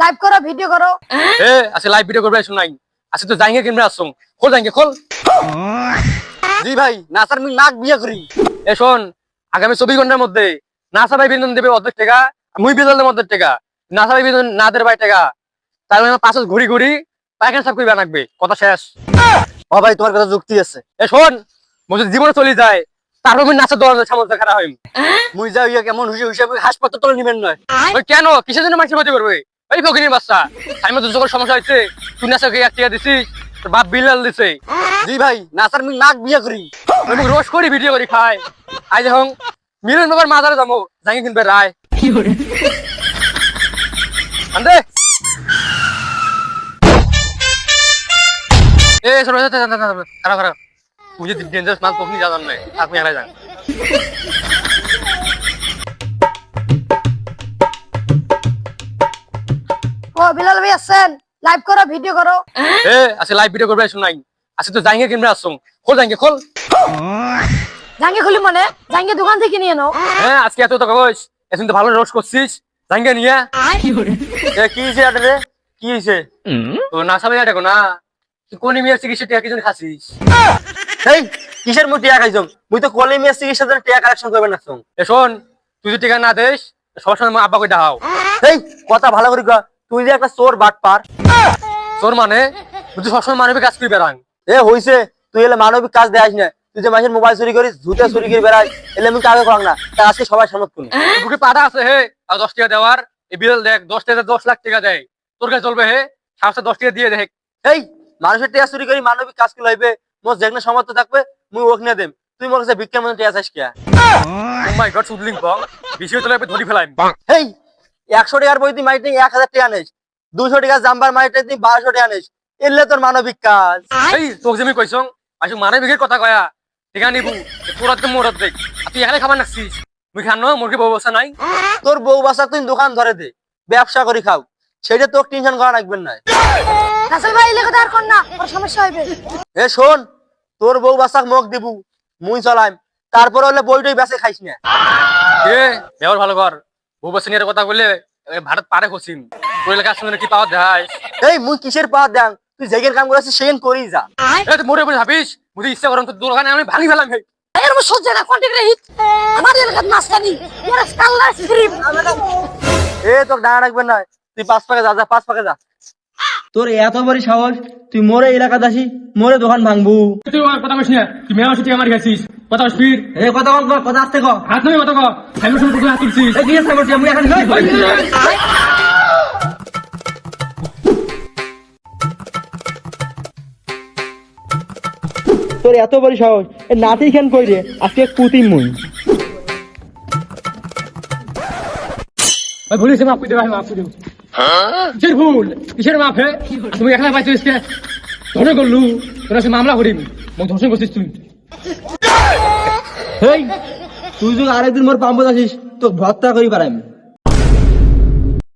Live করো video করো। এ আচ্ছা লাইভ ভিডিও করবে শুনাই আচ্ছা তো যাইঙ্গে কিনবে আসছো খোল যাইঙ্গে খোল। জি ভাই নাসার মুই নাক বিয়া করি। এ শোন আগামী চব্বিশ ঘণ্টার মধ্যে নাসা ভাই বিনোদন দেবে অর্ধেক টাকা মুই দেবো অর্ধেক টাকা। নাসা ভাই বিনোদন না দেবে ভাই টাকা। তার মানে পাঁচ ঘুরি ঘুরি পায়খানা সাফ করবে লাগবে। কথা শেষ। ও ভাই তোমার কথা যুক্তি আছে। এ শোন মোর যদি জীবনে চলে যায় তারপর আমি নাচা দৌড়াতে সামর্থ্য খারাপ হইম। মুই যাও ইয়া কেমন হুসে হুসে হাসপাতাল তোলে নিবেন নয়। কেন? কিসের জন্য মানুষের ক্ষতি করবে? ওই ফকিনের বাচ্চা সাইমা তো যখন সমস্যা হয়েছে তুই নাচাকে এক টাকা দিছিস তোর বাপ বিল্লাল দিছে জি ভাই নাসার মুই নাক বিয়া করি মুখ রোজ করি ভিডিও করি খাই আই এখন মিলন বাবার মাজারে যাব জাঙ্গি কিনবে রায় আন্দে এ সর খারাপ খারাপ যদি ডেঞ্জারাস মাল তখনই যাবেন না আপনি এলাই যান বিলাল ভাই আছেন? লাইভ করো ভিডিও করো। এ আচ্ছা লাইভ ভিডিও করবে শুনাই। আচ্ছা তো জাঙ্গি কিনবে আসছো খোল জাঙ্গি খোল। জাঙ্গে খুলি মানে? জাঙ্গে দোকান থেকে নিয়ে নাও। হ্যাঁ আজকে এত টাকা কইস। এখন তো ভালো রোজ করছিস। জাঙ্গা নিয়ে এ কি হইছে এটা রে? কি হইছে? তো না সামনে দেখো না। তুই কোন মেয়ের চিকিৎসা টিয়া কিছু খাসিস? এই কিসের মুই টিয়া খাইছম মুই তো কলে মেয়ে চিকিৎসা জন্য টিয়া কালেকশন করবেন না এ শোন তুই যদি টিকা না দেস সবার সময় আব্বা কই ডাহাও এই কথা ভালো করে কর তুই যে একটা চোর বাট পার তোর মানে? তুই তো সবসময় মানবিক কাজ করি বেড়াং এ হইছে। তুই এলে মানবিক কাজ দেখাস না। তুই যে মানুষের মোবাইল চুরি করিস ধুতে চুরি করে বেড়াই এলে আমি কাগে করাং না। তা আজকে সবাই সামত কোন বুকে পাড়া আছে হে আর দশ টাকা দেওয়ার। এই বিল দেখ দশ টাকা দশ লাখ টাকা দেয়। তোর কাছে চলবে হে সাতশো দশ টাকা দিয়ে দেখ। এই মানুষের টিয়া চুরি করি মানবিক কাজ করে হইবে মোর যেখানে সমর্থ থাকবে মুই ওখানে দেম। তুই মোর কাছে ভিক্ষা মনে টিয়া চাস কিয়া? ও মাই গড সুদলিং পং। বিষয় তোলা ধরি ফেলাইম। এই একশো টাকার বই তুই মাইটিং এক হাজার টাকা নিস দুশো টাকা জাম্বার মাইটে তুই বারোশো টাকা নিস এলে তোর মানবিক কাজ। এই তোকে যে আমি কইছং আসু মানবিকের কথা কয়া ঠিকা নিবু তোরা তো মোরত দেখ তুই এখানে খাবার নাকছিস মুই খান মুরগি বউ বসা নাই? তোর বউ বাসা তুই দোকান ধরে দে ব্যবসা করি খাও সেটা তোর টেনশন করা রাখবেন না রাসেল ভাই এলে কথা আর কর না ওর সমস্যা হইবে। এ শোন তোর বউ বাসাক মুখ দিবু মুই চলাইম তারপর হলে বইটই বেঁচে খাইস না। এ ব্যবহার ভালো কর। বউ বসে নিয়ে কথা বললে এ, ভারত পারে খসিম তোর এলাকার সঙ্গে কি পাওয়া দেখাস এই মুই কিসের পা দেন তুই যেগের কাম করেছিস সেগেন করি যা। এ তুই মোরে বলে ভাবিস? মুদি ইচ্ছা করম তোর দোকানে আমি ভাঙি ফেলাম হে। এর মধ্যে সহ্য না কন্টেন্ট হিট আমার এলাকার মাস্তানি এর কাল্লা স্ক্রিপ এ তোর ডানা রাখবেন না। তুই পাঁচ পাকে যা যা পাঁচ পাকে যা। তোর এত বড় সাহস তুই মোরে এলাকাতে আসি মোরে দোকান ভাঙবু। তুই আমার কথা কইস না তুই মেয়া আমার গেছিস। কথা ফির এ কথা বল কথা আসতে কর হাত নয় কথা কর আমি শুনে তোকে হাত তুলছিস? এই দিয়ে সামনে আমি এখন তোর এত বড় সাহস এ নাতি খেন কই রে? আজকে পুতি মুই। ভাই ভুলিস মাফ করে দে ভাই মাফ করে দে। কিসের ভুল? কিসের মাফ হে? তুমি একলা পাইছিস কে ধরে করলু তোরা সে মামলা করিম। মোক ধর্ষণ করছিস তুই। হেই তুই যদি আরেকদিন মোর পাম্পত আসিস তো ভত্তা করি পারাম